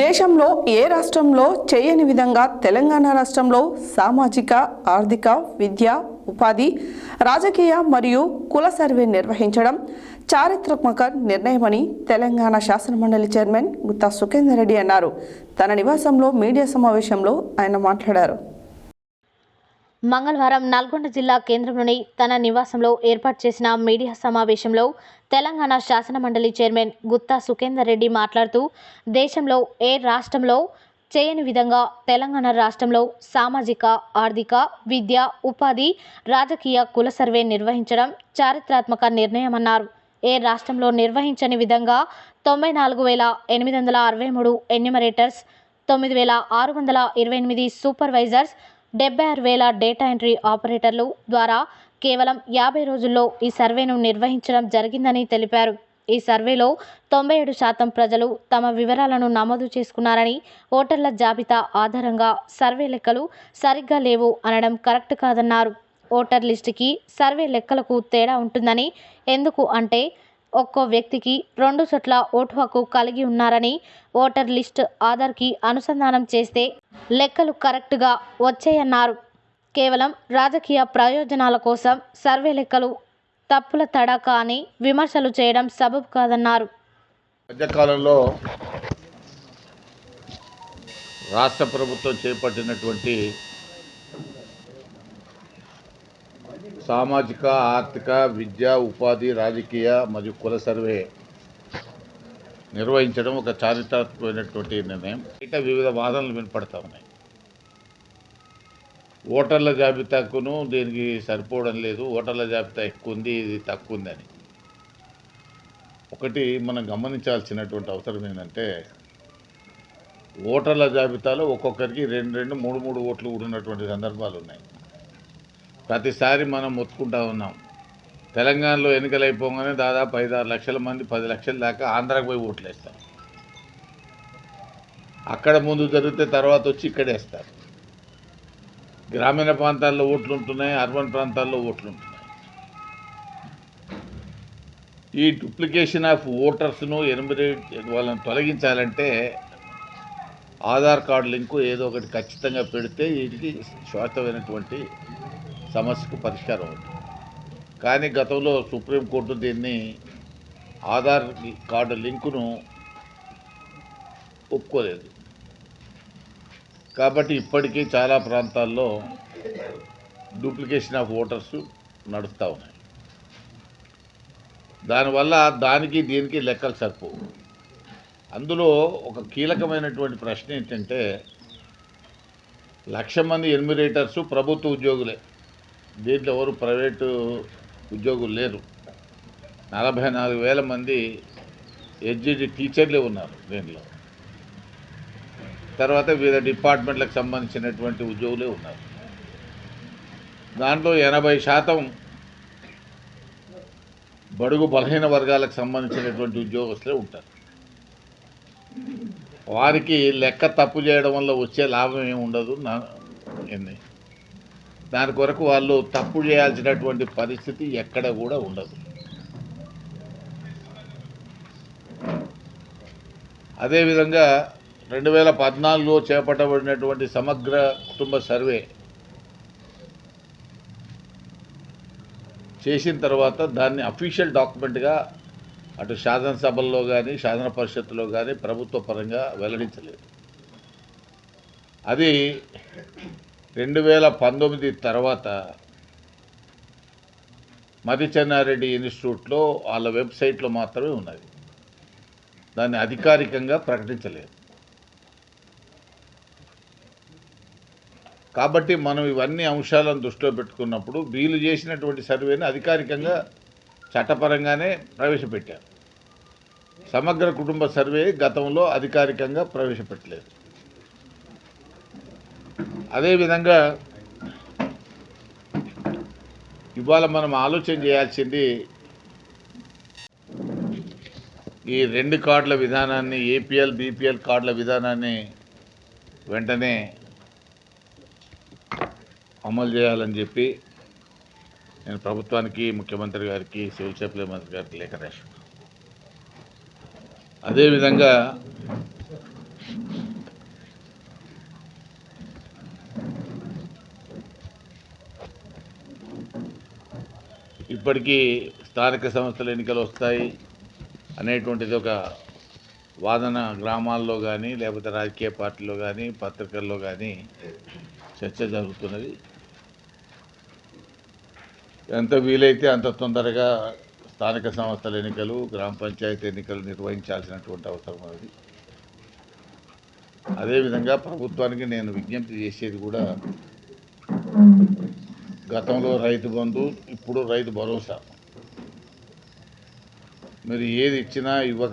దేశంలో ఏ రాష్ట్రంలో చేయని విధంగా తెలంగాణ రాష్ట్రంలో సామాజిక ఆర్థిక విద్య ఉపాధి రాజకీయ మరియు కుల సర్వే నిర్వహించడం చారిత్రాత్మక నిర్ణయమని తెలంగాణ శాసనమండలి చైర్మన్ గుత్తా సుఖేందర్ రెడ్డి అన్నారు. తన నివాసంలో మీడియా సమావేశంలో ఆయన మాట్లాడారు. మంగళవారం నల్గొండ జిల్లా కేంద్రంలోని తన నివాసంలో ఏర్పాటు చేసిన మీడియా సమావేశంలో తెలంగాణ శాసనమండలి చైర్మన్ గుత్తా సుఖేందర్ రెడ్డి మాట్లాడుతూ దేశంలో ఏ రాష్ట్రంలో చేయని విధంగా తెలంగాణ రాష్ట్రంలో సామాజిక ఆర్థిక విద్య ఉపాధి రాజకీయ కుల సర్వే నిర్వహించడం చారిత్రాత్మక నిర్ణయమన్నారు. ఏ రాష్ట్రంలో నిర్వహించని విధంగా తొంభై నాలుగు వేల ఎనిమిది వందల అరవై మూడు ఎన్యుమరేటర్స్ తొమ్మిది వేల ఆరు వందల ఇరవై ఎనిమిది సూపర్వైజర్స్ డెబ్బై ఆరు వేల డేటా ఎంట్రీ ఆపరేటర్లు ద్వారా కేవలం యాభై రోజుల్లో ఈ సర్వేను నిర్వహించడం జరిగిందని తెలిపారు. ఈ సర్వేలో తొంభై ఏడు శాతం ప్రజలు తమ వివరాలను నమోదు చేసుకున్నారని ఓటర్ల జాబితా ఆధారంగా సర్వే లెక్కలు సరిగ్గా లేవు అనడం కరెక్ట్ కాదన్నారు. ఓటర్ లిస్టుకి సర్వే లెక్కలకు తేడా ఉంటుందని ఎందుకు అంటే ఒక్కో వ్యక్తికి రెండు చోట్ల ఓటు హక్కు కలిగి ఉన్నారని ఓటర్ లిస్ట్ ఆధార్కి అనుసంధానం చేస్తే లెక్కలు కరెక్ట్గా వచ్చాయన్నారు. కేవలం రాజకీయ ప్రయోజనాల కోసం సర్వే లెక్కలు తప్పుల తడాక అని విమర్శలు చేయడం సబబు కాదన్నారు. మధ్యకాలంలో రాష్ట్ర ప్రభుత్వం చేపట్టినటువంటి సామాజిక ఆర్థిక విద్య ఉపాధి రాజకీయ మరియు కుల సర్వే నిర్వహించడం ఒక చారిత్రాత్మకమైనటువంటి నిర్ణయం. ఇట వివిధ వాదనలు వినపడతా ఉన్నాయి. ఓటర్ల జాబితాకును దీనికి సరిపోవడం లేదు. ఓటర్ల జాబితా ఎక్కువ ఉంది ఇది తక్కువ ఉందని ఒకటి మనం గమనించాల్సినటువంటి అవసరం ఏంటంటే ఓటర్ల జాబితాలో ఒక్కొక్కరికి రెండు రెండు మూడు మూడు ఓట్లు ఉన్నటువంటి సందర్భాలు ఉన్నాయి ప్రతిసారి మనం మొత్తుకుంటా ఉన్నాం. తెలంగాణలో ఎన్నికలు అయిపోగానే దాదాపు ఐదు ఆరు లక్షల మంది పది లక్షల దాకా ఆంధ్రాకు పోయి ఓట్లు వేస్తారు అక్కడ ముందు జరిగితే తర్వాత వచ్చి ఇక్కడేస్తారు గ్రామీణ ప్రాంతాల్లో ఓట్లు ఉంటున్నాయి అర్బన్ ప్రాంతాల్లో ఓట్లు ఉంటున్నాయి. ఈ డూప్లికేషన్ ఆఫ్ ఓటర్స్ను ఎనిమిది వాళ్ళని తొలగించాలంటే ఆధార్ కార్డు లింకు ఏదో ఒకటి ఖచ్చితంగా పెడితే వీటికి శాశ్వతమైనటువంటి సమస్యకు పరిష్కారం అవుతుంది. కానీ గతంలో సుప్రీంకోర్టు దీన్ని ఆధార్ కార్డు లింకును ఒప్పుకోలేదు. కాబట్టి ఇప్పటికీ చాలా ప్రాంతాల్లో డూప్లికేషన్ ఆఫ్ ఓటర్స్ నడుస్తూ ఉన్నాయి. దానివల్ల దానికి దీనికి లెక్కలు సరిపోవు. అందులో ఒక కీలకమైనటువంటి ప్రశ్న ఏంటంటే లక్ష మంది ఎన్మిరేటర్స్ ప్రభుత్వ ఉద్యోగులే. దీంట్లో ఎవరు ప్రైవేటు ఉద్యోగులు లేరు. నలభై నాలుగు వేల మంది హెచ్జిటి టీచర్లే ఉన్నారు దీంట్లో. తర్వాత వివిధ డిపార్ట్మెంట్లకు సంబంధించినటువంటి ఉద్యోగులే ఉన్నారు. దాంట్లో ఎనభై శాతం బడుగు బలహీన వర్గాలకు సంబంధించినటువంటి ఉద్యోగస్తులే ఉంటారు. వారికి లెక్క తప్పు చేయడం వల్ల వచ్చే లాభం ఏమి ఉండదు నా ఏంది? దాని కొరకు వాళ్ళు తప్పు చేయాల్సినటువంటి పరిస్థితి ఎక్కడ కూడా ఉండదు. అదేవిధంగా రెండు వేల పద్నాలుగులో చేపట్టబడినటువంటి సమగ్ర కుటుంబ సర్వే చేసిన తర్వాత దాన్ని అఫీషియల్ డాక్యుమెంట్గా అటు శాసనసభల్లో కానీ శాసన పరిషత్తులో కానీ ప్రభుత్వ పరంగా వెల్లడించలేదు. అది రెండు వేల పంతొమ్మిది తర్వాత మదిచెన్నారెడ్డి ఇన్స్టిట్యూట్లో వాళ్ళ వెబ్సైట్లో మాత్రమే ఉన్నది. దాన్ని అధికారికంగా ప్రకటించలేదు. కాబట్టి మనం ఇవన్నీ అంశాలను దృష్టిలో పెట్టుకున్నప్పుడు వీళ్ళు చేసినటువంటి సర్వేని అధికారికంగా చట్టపరంగానే ప్రవేశపెట్టారు. సమగ్ర కుటుంబ సర్వే గతంలో అధికారికంగా ప్రవేశపెట్టలేదు. అదేవిధంగా ఇవాళ మనం ఆలోచన చేయాల్సింది ఈ రెండు కార్డుల విధానాన్ని ఏపీఎల్ బీపీఎల్ కార్డుల విధానాన్ని వెంటనే అమలు చేయాలని చెప్పి నేను ప్రభుత్వానికి ముఖ్యమంత్రి గారికి సివిల్ సప్లై మంత్రి గారికి లేఖ రాశాను. అదేవిధంగా ఇప్పటికీ స్థానిక సంస్థల ఎన్నికలు వస్తాయి అనేటువంటిది ఒక వాదన గ్రామాల్లో కానీ లేకపోతే రాజకీయ పార్టీలో కానీ పత్రికల్లో కానీ చర్చ జరుగుతున్నది. ఎంత వీలైతే అంత తొందరగా స్థానిక సంస్థల ఎన్నికలు గ్రామ పంచాయతీ ఎన్నికలు నిర్వహించాల్సినటువంటి అవసరం ఉన్నది. అదేవిధంగా ప్రభుత్వానికి నేను విజ్ఞప్తి చేసేది కూడా గతంలో రైతు బంధు ఇప్పుడు రైతు భరోసా. మీరు ఏది ఇచ్చినా ఇవ్వక